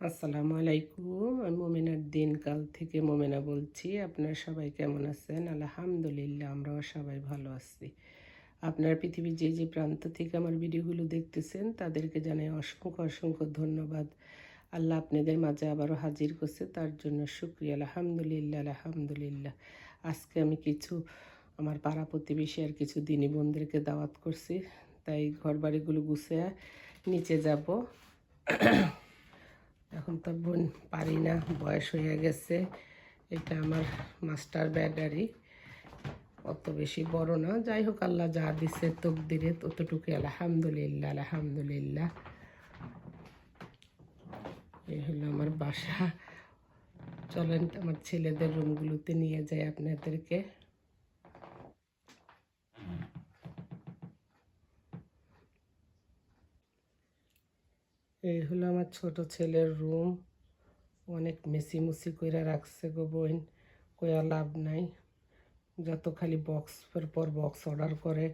আসসালামু আলাইকুম। আমি মোমেনার দিনকাল থেকে মোমেনা বলছি। আপনারা সবাই কেমন আছেন? আলহামদুলিল্লাহ, আমরাও সবাই ভালো আছি। আপনার পৃথিবীর যে যে প্রান্ত থেকে আমার ভিডিওগুলো দেখতেছেন, তাদেরকে জানাই অসংখ্য অসংখ্য ধন্যবাদ। আল্লাহ আপনাদের মাঝে আবারও হাজির করছে, তার জন্য শুক্রিয়া। আলহামদুলিল্লাহ আলহামদুলিল্লাহ। আজকে আমি কিছু, আমার পাড়া প্রতিবেশী আর কিছু দিনী বোনদেরকে দাওয়াত করছি। তাই ঘর বাড়িগুলো গুছিয়ে নিচে যাব। এখন তো বোন পারি না, বয়স হয়ে গেছে। এটা আমার মাস্টার ব্যাডারি অত বেশি বড় না। যাই হোক, আল্লাহ যা দিছে তকদিরে ততটুকু আলহামদুলিল্লাহ আলহামদুলিল্লাহ। এই হলো আমার বাসা। চলেন, আমার ছেলেদের রুমগুলোতে নিয়ে যাই আপনাদেরকে। এই হলো আমার ছোট ছেলের রুম অনেক মেসি মুসি কইরা রাখছে গো বোন, কইয়া লাভ নাই। যত খালি বক্স পর বক্স অর্ডার করে,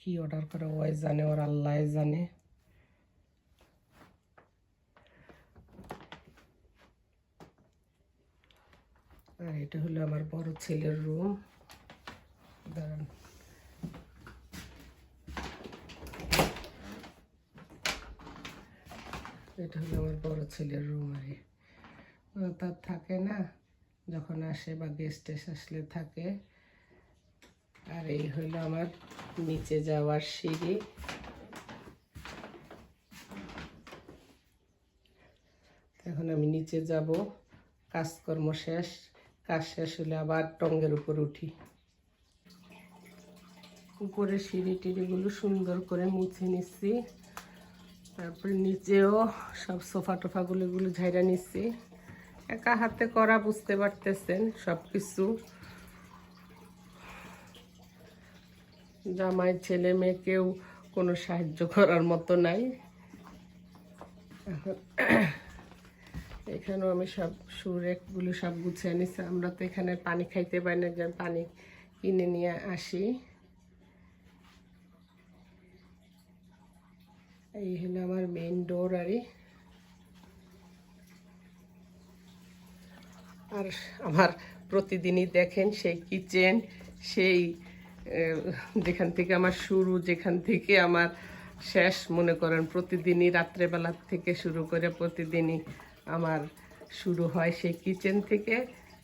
কি অর্ডার করে ওই জানে, ওর আল্লাহ জানে। আর এটা হলো আমার বড় ছেলের রুম এটা হলো আমার বড় ছেলের রুম আর তার থাকে না, যখন আসে বা গেস্ট আসলে থাকে। আর এই হলো আমার নিচে যাওয়ার সিঁড়ি। এখন আমি নিচে যাব, কাজকর্ম শেষ, কাজ শেষ হলে আবার টঙ্গের উপর উঠি। উপরে সিঁড়ি টিড়িগুলো সুন্দর করে মুছে নিচ্ছি। তারপরে নিচেও সব সোফা টোফাগুলো এগুলো ঝাইরা নিচ্ছি একা হাতে করা বুঝতে পারতেছেন সব কিছু জামাই, ছেলে, মেয়ে কেউ কোনো সাহায্য করার মতো নাই। এখন এখানেও আমি সব সুরেকগুলো সব গুছিয়ে নিচ্ছি আমরা তো এখানে পানি খাইতে পারি না পানি কিনে নিয়ে আসি। এই হলো আমার মেন ডোর আরে। আর আমার প্রতিদিনই দেখেন সেই কিচেন সেই যেখান থেকে আমার শুরু, যেখান থেকে আমার শেষ মনে করেন প্রতিদিনই রাত্রেবেলার থেকে শুরু করে প্রতিদিনই আমার শুরু হয় সেই কিচেন থেকে,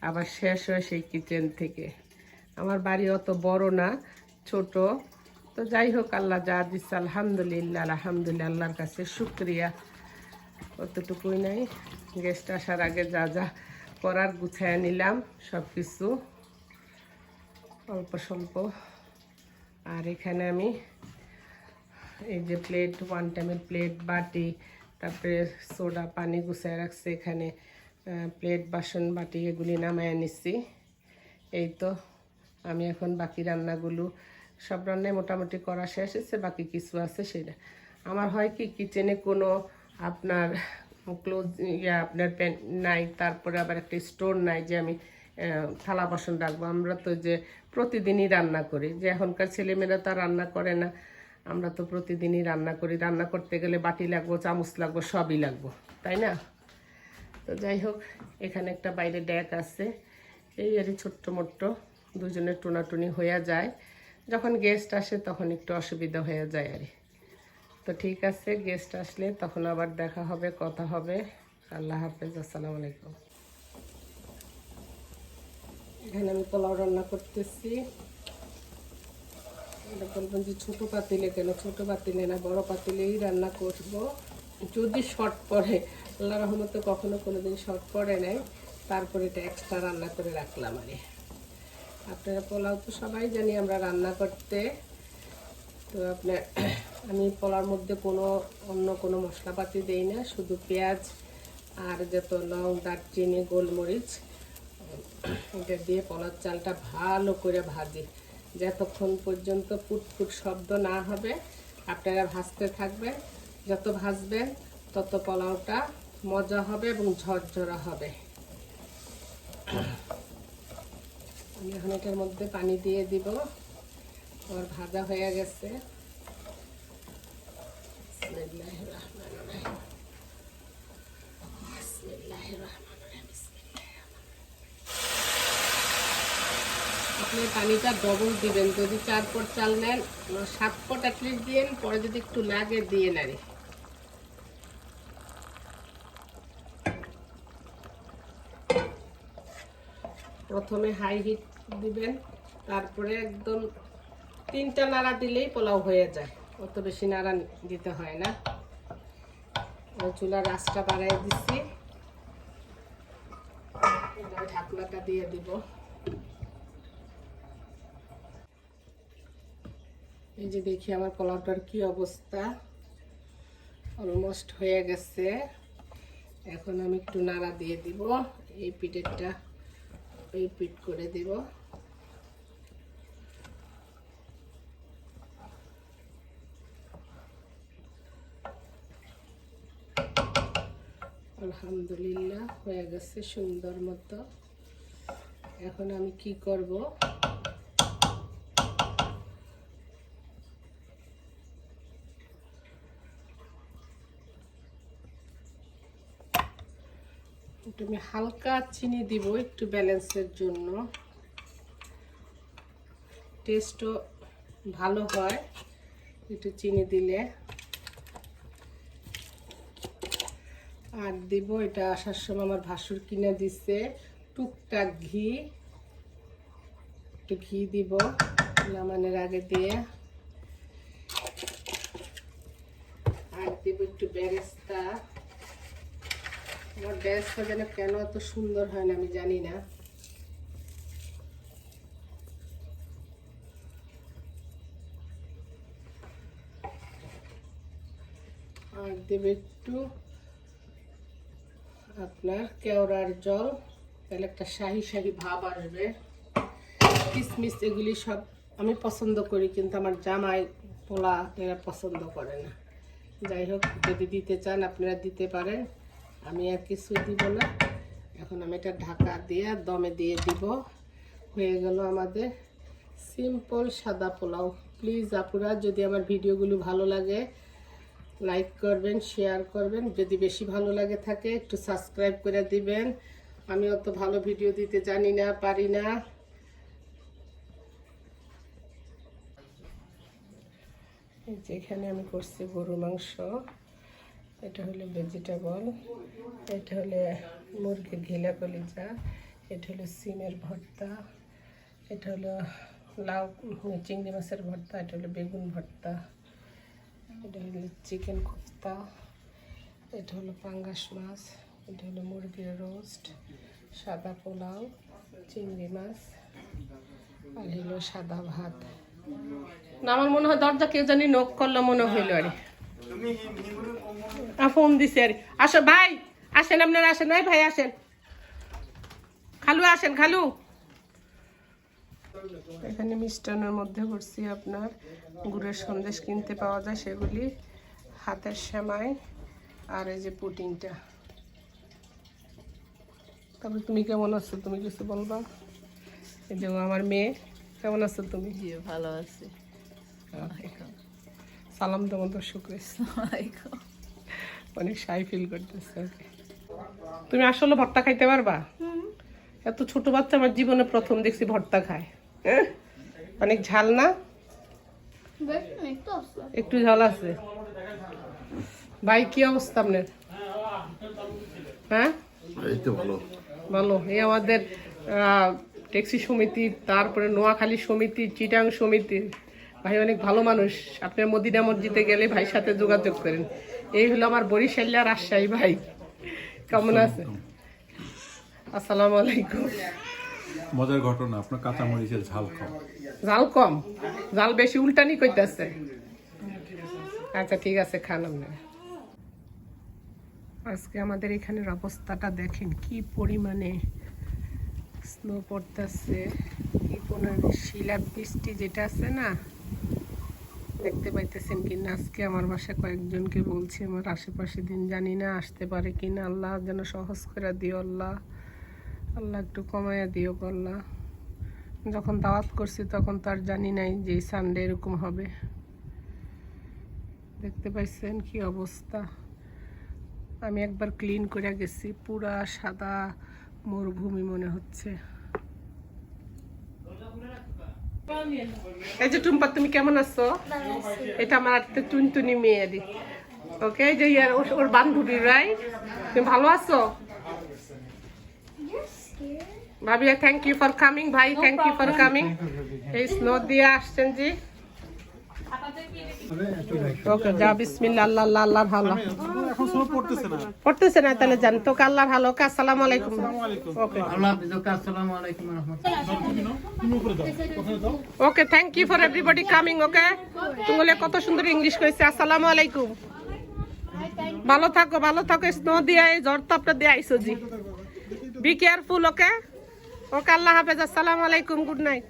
আবার শেষ হয় সেই কিচেন থেকে। আমার বাড়ি অত বড় না, ছোট। তো যাই হোক, আল্লাহ যা দিচ্ছে আলহামদুলিল্লাহ আলহামদুলিল্লাহ, আল্লাহর কাছে শুক্রিয়া। অতটুকুই নাই গেস্ট আসার আগে যা যা করার গুছায় নিলাম সব কিছু অল্প স্বল্প। আর এখানে আমি এই যে প্লেট ওয়ান টাইমের প্লেট বাটি, তারপরে সোডা পানি গুছায় রাখছে। এখানে প্লেট বাসন, বাটি, এগুলি নামায় নিচ্ছি এই তো, আমি এখন বাকি রান্নাগুলো সব রান্নায় মোটামুটি করা শেষ হয়েছে, বাকি কিছু আছে সেটা আমার হয় কি কিচেনে কোনো আপনার ক্লোজ ইয়া আপনার প্যান নাই, তারপরে আবার একটা স্টোর নাই যে আমি থালা বাসন রাখব। আমরা তো যে প্রতিদিনই রান্না করি, যে এখনকার ছেলেমেয়েরা তো রান্না করে না। আমরা তো প্রতিদিনই রান্না করি। রান্না করতে গেলে বাটি লাগবো, চামচ লাগবো, সবই লাগবো, তাই না? তো যাই হোক, এখানে একটা বাইরে ড্যাক আছে। এই আর ছোট্ট মোট্ট, দুজনের টোনাটুনি হয়ে যায়। যখন গেস্ট আসে তখন একটু অসুবিধা হয়ে যায় আর। তো ঠিক আছে গেস্ট আসলে তখন আবার দেখা হবে, কথা হবে। আল্লাহ হাফেজ, আসসালামু আলাইকুম। এখানে আমি পোলাও রান্না করতেছি। বলবেন যে ছোটো পাতিলে কেন? ছোটো পাতিলে না, বড় পাতিলেই রান্না করব। যদি শর্ট পড়ে, আল্লাহ রহমতে কখনো কোনো দিন শর্ট পড়ে নাই। তারপরে এটা এক্সট্রা রান্না করে রাখলাম আরে আপনারা পোলাও তো সবাই জানি আমরা রান্না করতে। তো আপনার আমি পোলার মধ্যে কোনো অন্য কোনো মশলাপাতি দেই না, শুধু পেঁয়াজ আর যত লং, দারচিনি, গোলমরিচ। এটা দিয়ে পোলার চালটা ভালো করে ভাজি। যতক্ষণ পর্যন্ত ফুটফুট শব্দ না হবে, আপনারা ভাজতে থাকবেন। যত ভাজবেন, তত পোলাওটা মজা হবে এবং ঝরঝরা হবে। এখন এটার মধ্যে পানি দিয়ে দিব। আমার ভাজা হয়ে গেছে। আপনি পানিটা ডবল দিবেন। যদি চার পট চাল নেন সাত পট অ্যাটলিস্ট দিয়েন, পরে যদি একটু লাগে, দিয়ে নারে প্রথমে হাই হিট দিবেন, তারপরে একদম তিনটা নাড়া দিলেই পোলাও হয়ে যায়। অত বেশি নাড়া দিতে হয় না। চুলার আঁচটা বাড়াই দিচ্ছি। ঢাকনাটা দিয়ে দিব। এই যে দেখি আমার পোলাওটার কি অবস্থা। অলমোস্ট হয়ে গেছে। এখন আমি একটু নাড়া দিয়ে দিব। এই পিঠেরটা পিঠ করে দিব। আলহামদুলিল্লাহ হয়ে গেছে সুন্দর মতো। এখন আমি কি করব? আমি হালকা চিনি দিব একটু ব্যালেন্সের জন্য। টেস্টও ভালো হয় একটু চিনি দিলে। আর দিব, এটা আসার সময় আমার ভাসুর কিনে দিছে, টুকটাক ঘি। একটু ঘি দিব নামানোর আগে দিয়ে। আর দিব একটু বেরেস্তা আমার বেরেস্তা যেন কেন এত সুন্দর হয় না আমি জানি না। আর দেবে একটু আপনার কেওড়ার জল, তাহলে একটা শাহি শাহি ভাব আসবে। কিসমিস এগুলি সব আমি পছন্দ করি, কিন্তু আমার জামাই পোলা এরা পছন্দ করে না। যাই হোক, যদি দিতে চান আপনারা দিতে পারেন। আমি আর কিছু দিব না। এখন আমি এটা ঢাকা দিয়ে দমে দিয়ে দিব। হয়ে গেল আমাদের সিম্পল সাদা পোলাও। প্লিজ আপুরা, যদি আমার ভিডিওগুলো ভালো লাগে লাইক করবেন শেয়ার করবেন। যদি বেশি ভালো লাগে থাকে, একটু সাবস্ক্রাইব করে দিবেন। আমি অত ভালো ভিডিও দিতে জানি না, পারি না। এই যে এখানে আমি করছি গরু মাংস। এটা হলো ভেজিটেবল, এটা হলো মুরগির ঘিলা কলিজা, এটা হলো সিমের ভর্তা, এটা হলো লাউ চিংড়ি মাছের ভর্তা, এটা হলো বেগুন ভর্তা, এটা হলো চিকেন কোফতা, এটা হলো পাঙ্গাস মাছ, এটা হলো মুরগির রোস্ট, সাদা পোলাও, চিংড়ি মাছ, আর হলো সাদা ভাত। আমার মনে হয় দরজা কেউ জানি নখ করল, মনে হইল আরে ফোন দিছে আরে আসো ভাই আসেন আপনারা আসেন। ভাই ভাই আসেন। খালু আসেন খালু। এখানে মিষ্টান্নের মধ্যে করছি আপনার গুড়ের সন্দেশ কিনতে পাওয়া যায় সেগুলি। হাতের সেমাই আর এই যে পুটিংটা তারপরে তুমি কেমন আছো? তুমি কিছু বলবা? এই যে আমার মেয়ে। কেমন আছো তুমি? জি ভালো আছি। সালাম তোমার দর্শক অনেক সাই ফিল করতেছে ওকে তুমি আসলে ভর্তা খাইতে পারবা? এত ছোট বাচ্চা আমার জীবনে প্রথম দেখছি ভর্তা খায়। হ্যাঁ? অনেক ঝাল না? একটু ঝাল আছে। ভাই কি অবস্থা আপনার? হ্যাঁ? এই তো ভালো। ভালো। এই আমাদের ট্যাক্সি সমিতি তারপরে নোয়াখালী সমিতি চিটাং সমিতি। ভাই অনেক ভালো মানুষ। আপনার মদিনা মসজিদে গেলে ভাইয়ের সাথে যোগাযোগ করেন। এই হলো আমার বরিশাল্লা রাজশাহী ভাই। কেমন আছে? আসসালামু আলাইকুম। মজার ঘটনা আপনার কাঁচামরিচের ঝাল কম। ঝাল কম? ঝাল বেশি উল্টানি কইতাছে। আচ্ছা ঠিক আছে খান আপনারা আজকে আমাদের এখানের অবস্থাটা দেখেন কি পরিমাণে স্নো পড়তেছে। কি পরিমাণে শিলা বৃষ্টি যেটা আছে না দেখতে পাইতেছেন কি না আজকে আমার বাসায় কয়েকজনকে বলছি, আমার আশেপাশে দিন জানি না, আসতে পারে কি না আল্লাহ যেন সহজ করে দিও, আল্লাহ। আল্লাহ একটু কমাইয়া দিও, আল্লাহ। যখন দাওয়াত করছি, তখন তো আর জানি নাই যে সানডে এরকম হবে। দেখতে পাইছেন কি অবস্থা? আমি একবার ক্লিন করে গেছি, পুরা সাদা মরুভূমি মনে হচ্ছে। এই যে টুম্পা, তুমি কেমন আছো? এটা আমার টুনটুনি দি। ওকে এই যে ইয়ার, ওর বান্ধবী রাই তুমি ভালো আছো? ভাবিয়া থ্যাংক ইউ ফর কামিং ভাই থ্যাংক ইউ ফর কামিং এই স্নো দিয়ে আসছেন, জি। ওকে যা বিসমিল্লাহ আল্লাহ আল্লাহ আল্লাহ ভালো। পড়তেছে না। তাহলে জান তো আল্লাহ ভালো। ওকে আসসালামু আলাইকুম। ওকে। আল্লাহ হাফিজ ওকে আসসালামু আলাইকুম রহমতুল্লাহ। Thank you for everybody coming okay তুমি কত সুন্দর ইংলিশ কইছে। আসসালামু আলাইকুম। ভালো থাকো ভালো থাকো। স্নো দিয়ে জ্বর তাপটা দিয়ে আইসো জি। Be careful okay? ওকে আল্লাহ হাফেজ। আসসালামু আলাইকুম। Good night